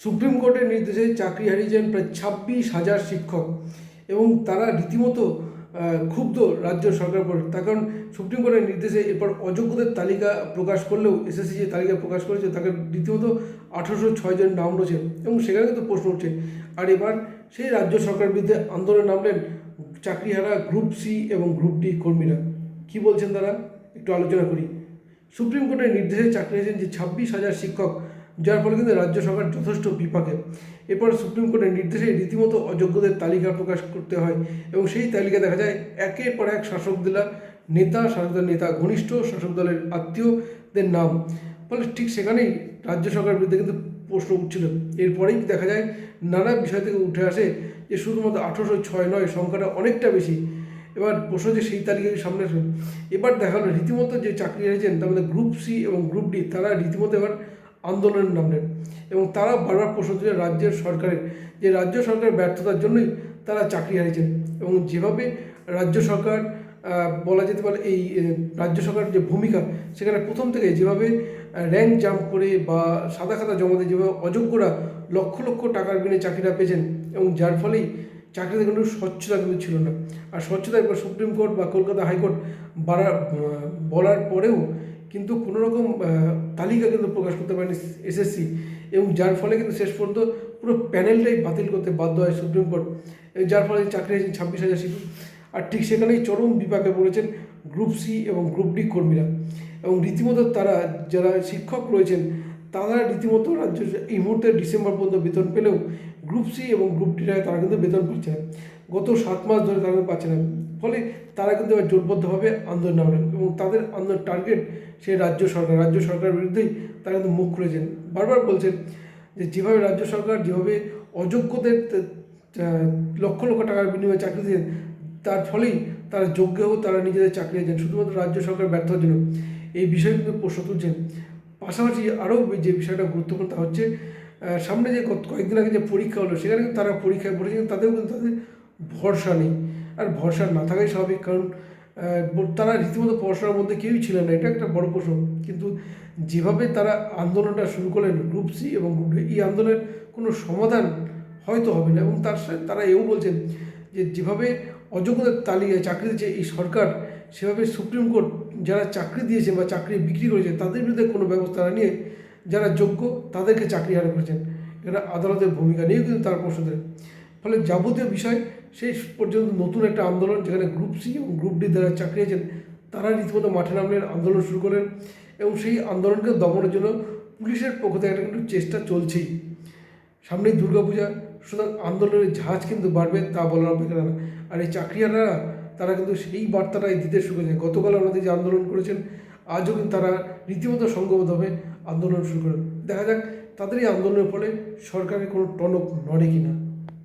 Supreme কোর্টের নির্দেশে চাকরি হারিয়েছেন প্রায় ছাব্বিশ হাজার শিক্ষক এবং তারা রীতিমতো ক্ষুব্ধ রাজ্য সরকার পর তার কারণ সুপ্রিম কোর্টের নির্দেশে এরপর অযোগ্যদের তালিকা প্রকাশ করলেও এসএসসি যে তালিকা প্রকাশ করেছে, তাকে রীতিমতো আঠারোশো ছয় জন নাম রয়েছে এবং সেখানে কিন্তু প্রশ্ন উঠছে। আর এবার সেই রাজ্য সরকারের বিরুদ্ধে আন্দোলনে নামলেন চাকরিহারা গ্রুপ সি এবং গ্রুপ ডি কর্মীরা। কি বলছেন তারা? একটু আলোচনা করি। সুপ্রিম কোর্টের নির্দেশে চাকরি হয়েছেন যে ছাব্বিশ হাজার শিক্ষক যার ফলে কিন্তু রাজ্য সরকার যথেষ্ট বিপাকে। এরপর সুপ্রিম কোর্টের নির্দেশে রীতিমতো অযোগ্যদের তালিকা প্রকাশ করতে হয় এবং সেই তালিকা দেখা যায় একের পর এক শাসক দলের নেতা শাসক দলের নেতা, ঘনিষ্ঠ শাসক দলের আত্মীয়দের নাম। ফলে ঠিক সেখানেই রাজ্য সরকারের বিরুদ্ধে কিন্তু প্রশ্ন উঠছিল। এরপরেই দেখা যায় নানা বিষয় থেকে উঠে আসে যে শুধুমাত্র আঠারোশো ছয় নয় সংখ্যাটা অনেকটা বেশি। এবার প্রশ্ন যে সেই তালিকায় সামনে আসবে এবার দেখা হলো রীতিমতো যে চাকরি হারিয়েছেন, তার মধ্যে গ্রুপ সি এবং গ্রুপ ডি তারা রীতিমতো এবার আন্দোলনে নামলেন এবং তারা বারবার প্রশ্ন তুলে রাজ্যের সরকারের যে রাজ্য সরকারের ব্যর্থতার জন্যই তারা চাকরি হারিয়েছেন এবং যেভাবে রাজ্য সরকার বলা যেতে পারে এই রাজ্য সরকারের যে ভূমিকা সেখানে প্রথম থেকে যেভাবে র্যাঙ্ক জাম্প করে বা সাদা খাতা জমা দিয়ে যেভাবে অযোগ্যরা লক্ষ লক্ষ টাকার বিনিময়ে চাকরিটা পেয়েছেন এবং যার ফলেই চাকরিতে কোনো স্বচ্ছতা কিন্তু ছিল না। আর স্বচ্ছতা এবার সুপ্রিম কোর্ট বা কলকাতা হাইকোর্ট বাড়া বলার পরেও কিন্তু কোনোরকম তালিকা কিন্তু প্রকাশ করতে পারেনি এসএসসি এবং যার ফলে কিন্তু শেষ পর্যন্ত পুরো প্যানেলটাই বাতিল করতে বাধ্য হয় সুপ্রিম কোর্ট। যার ফলে চাকরি হয়েছেন ছাব্বিশ হাজার শিক্ষক আর ঠিক সেখানেই চরম বিপাকে পড়েছেন গ্রুপ সি এবং গ্রুপ ডি কর্মীরা। এবং রীতিমতো তারা, যারা শিক্ষক রয়েছেন তারা রীতিমতো রাজ্য এই মুহূর্তে ডিসেম্বর পর্যন্ত বেতন পেলেও গ্রুপ সি এবং গ্রুপ ডিরা তারা কিন্তু বেতন পাচ্ছে না। গত সাত মাস ধরে তারা পাচ্ছে না। ফলে তারা কিন্তু এবার জোটবদ্ধভাবে আন্দোলন নামলেন এবং তাদের আন্দোলন টার্গেট সেই রাজ্য সরকার। রাজ্য সরকারের বিরুদ্ধেই তারা কিন্তু মুখ খুলেছেন। বারবার বলছেন যে যেভাবে রাজ্য সরকার যেভাবে অযোগ্যদের লক্ষ লক্ষ টাকার বিনিময়ে চাকরি দিয়েছেন, তার ফলেই তারা যোগ্য তারা নিজেদের চাকরি দিয়েছেন। শুধুমাত্র রাজ্য সরকার ব্যর্থতার জন্য। এই বিষয়ে কিন্তু প্রশ্ন তুলছেন পাশাপাশি আরও যে বিষয়টা গুরুত্বপূর্ণ তা হচ্ছে সামনে যে কয়েকদিন আগে যে পরীক্ষা হলো সেখানে কিন্তু তারা পরীক্ষায় পড়েছেন তাদেরও কিন্তু তাদের ভরসা নেই। আর ভরসা না থাকাই স্বাভাবিক কারণ তারা রীতিমতো পড়াশোনার মধ্যে কেউই ছিলেন না এটা একটা বড় প্রশ্ন। কিন্তু যেভাবে তারা আন্দোলনটা শুরু করলেন গ্রুপ সি এবং গ্রুপ ডি, এই আন্দোলনের কোনো সমাধান হয়তো হবে না। এবং তার সাথে তারা এও বলছেন যে যেভাবে অযোগ্যদের তালিকায় চাকরি দিচ্ছে এই সরকার সেভাবে সুপ্রিম কোর্ট যারা চাকরি দিয়েছে বা চাকরি বিক্রি করেছে তাদের বিরুদ্ধে কোনো ব্যবস্থা না নিয়ে যারা যোগ্য তাদেরকে চাকরি হারা করেছেন। এখানে আদালতের ভূমিকা নিয়েও কিন্তু তারা প্রশ্ন দেন ফলে যাবতীয় বিষয় সেই পর্যন্ত নতুন একটা আন্দোলন যেখানে গ্রুপ সি এবং গ্রুপ ডি যারা চাকরি হয়েছেন তারা রীতিমতো মাঠে নামলেন, আন্দোলন শুরু করলেন এবং সেই আন্দোলনকে দমনের জন্য পুলিশের পক্ষ থেকে একটা কিন্তু চেষ্টা চলছেই। সামনেই দুর্গাপূজা, সুতরাং আন্দোলনের ঝাঁজ কিন্তু বাড়বে তা বলার অপেক্ষা না। আর এই চাকরিয়ারা তারা কিন্তু সেই বার্তাটাই দিতে শুরু করেছেন গতকাল আমাদের যে আন্দোলন করেছেন, আজও কিন্তু তারা রীতিমতো সংঘবদ্ধভাবে আন্দোলন শুরু করেন। দেখা যাক, তাদের এই আন্দোলনের ফলে সরকারের কোনো টনক নড়ে কিনা।